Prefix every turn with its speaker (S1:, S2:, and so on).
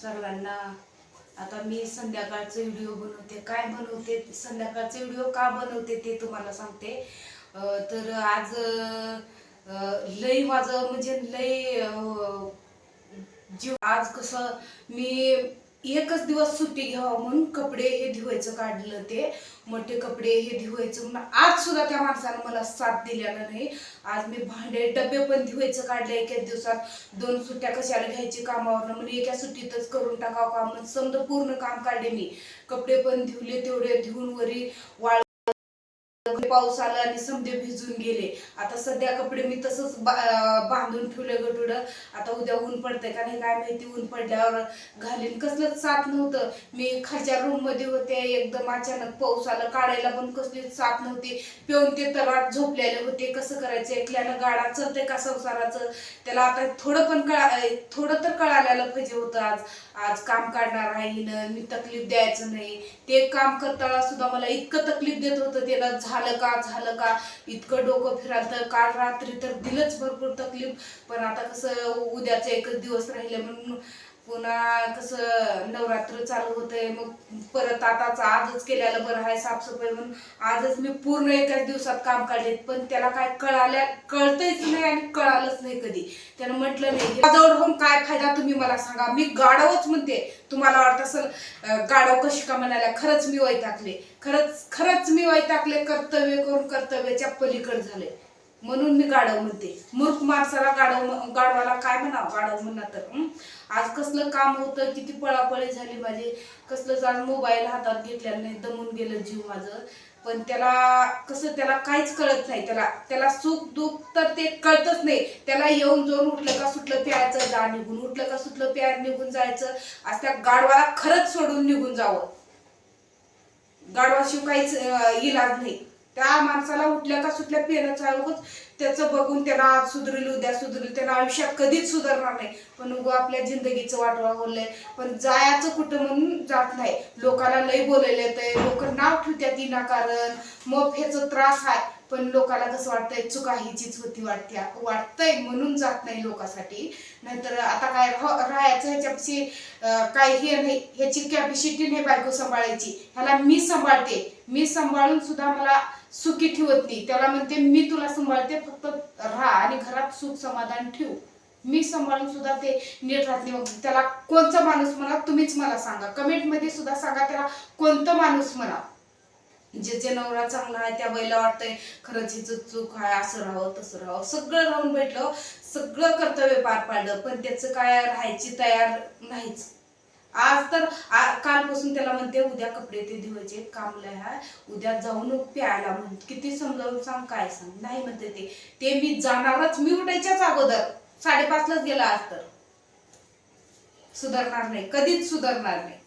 S1: सर्वांना. आता मी संध्याकाळचे व्हिडिओ बनवते. काय बनवते? संध्याकाळचे व्हिडिओ का बनवते ते तुम्हाला सांगते. तर आज लई माझं म्हणजे लई जीव आज कसं मी एकच दिवस सुट्टी घ्यावं म्हणून कपडे हे धुवायचं काढलं ते. मोठे कपडे हे धुवायचं म्हणून आज सुद्धा त्या माणसानं मला साथ दिलेला नाही. आज मी भांडे डबे पण धुवायचं काढले एकाच दिवसात. दोन सुट्ट्या कशाला घ्यायची कामावर म्हणून एका सुट्टीतच करून टाकावं काम. समजा पूर्ण काम काढले मी. कपडे पण धुवले तेवढे धुवून वरी वाळ पाऊस आला आणि समजे भिजून गेले. आता सध्या कपडे मी तसंच बा- बांधून ठेवले गटुड आता उद्या ऊन पडतंय का नाही काय माहिती ऊन पडल्यावर घालीन. कसलंच साथ नव्हतं. मी खालच्या रूममध्ये होते एकदम अचानक पाऊस आला. काढायला पण कसलीच साथ नव्हती. पिऊन ते तलाट झोपलेले होते. कसं करायचं? एकल्यानं गाडा चलते का संसाराचं? त्याला आता थोडं पण कळा थोडं तर कळायला पाहिजे होतं आज. आज काम काढणार आहे मी तकलीफ द्यायचं नाही. ते काम करताना सुद्धा मला इतकं तकलीफ देत होतं. त्याला झालं का झालं का? इतकं डोकं फिरालं काल रात्री तर दिलंच भरपूर तकलीफ. पण आता कसं उद्याचा एकच दिवस राहिले म्हणून पुन्हा कसं नवरात्र चालू होतंय मग परत आताच आजच केल्याला बरं आहे साफसफाई म्हणून. आजच मी पूर्ण एकाच दिवसात काम काढले पण त्याला काय कळाल्या कळतच नाही आणि कळालंच नाही कधी. त्यानं म्हटलं नाही माझ्यावर होऊन काय फायदा तुम्ही मला सांगा? मी गाढवच म्हणते तुम्हाला वाटत असेल गाडव गाढव कशी का म्हणाल्या? खरंच मी वैतागले. खरंच खरंच मी वैतागले कर्तव्य करून कर्तव्याच्या पलीकड झाले. म्हणून मी गाढव म्हणते. मूर्ख माणसाला गाढव गाढवाला काय म्हणावं? गाढव म्हणणार तर आज कसलं काम होतं किती पळापळी झाली माझी. कसलं आज मोबाईल हातात घेतलेला नाही दमून गेलं जीव माझं. पण त्याला कसं त्याला काहीच कळत नाही. त्याला त्याला सुख दुःख तर ते कळतच नाही. त्याला येऊन जाऊन उठलं का सुटलं प्यायचं जा निघून. उठलं का सुटलं प्यार निघून जायचं. आज त्या गाढवाला खरंच सोडून निघून जावं. गाढवाशिवाय काहीच इलाज नाही. त्या माणसाला उठल्या का सुटल्या पेनच आहे त्याचं बघून त्याला आज सुधरेल उद्या सुधरेल त्याला आयुष्यात कधीच सुधारणार नाही. पण उगं आपल्या जिंदगीचं वाटवा बोललंय पण जायचं कुठं म्हणून जात नाही. लोकाला लय बोलायला ते लोक नाव ठेवते तिना कारण मग ह्याचं त्रास आहे पण लोकाला कसं वाटतंय? चुका हिचीच होती वाटते वाटतंय म्हणून जात नाही लोकांसाठी. नाहीतर आता काय राहायचं ह्याच्यापेक्षी काय हे नाही. ह्याची कॅपॅसिटी नाही बायको सांभाळायची. ह्याला मी सांभाळते. मी सांभाळून सुद्धा मला सुखी ठेवत नाही. त्याला म्हणते मी तुला सांभाळते फक्त राहा आणि घरात सुख समाधान ठेव. मी सांभाळून सुद्धा ते नीट राहत नाही. मग त्याला कोणता माणूस म्हणा तुम्हीच मला सांगा. कमेंटमध्ये सुद्धा सांगा त्याला कोणतं माणूस म्हणा. जे जे नवरा चांगला आहे त्या बैला वाटतंय खरंच हिचं चूक आहे असं राहावं तसं राहावं. सगळं राहून भेटलं सगळं कर्तव्य पार पाडलं. पण त्याचं काय राहायची तयार नाहीच. आज तर कालपासून त्याला म्हणते उद्या कपडे ते धुवायचे काम लय उद्या जाऊन प्यायला म्हण. किती समजावून सांग काय सांग. नाही म्हणते ते. ते मी जाणारच मी उठायच्याच अगोदर. साडेपाचलाच गेला आज तर. सुधारणार नाही. कधीच सुधारणार नाही.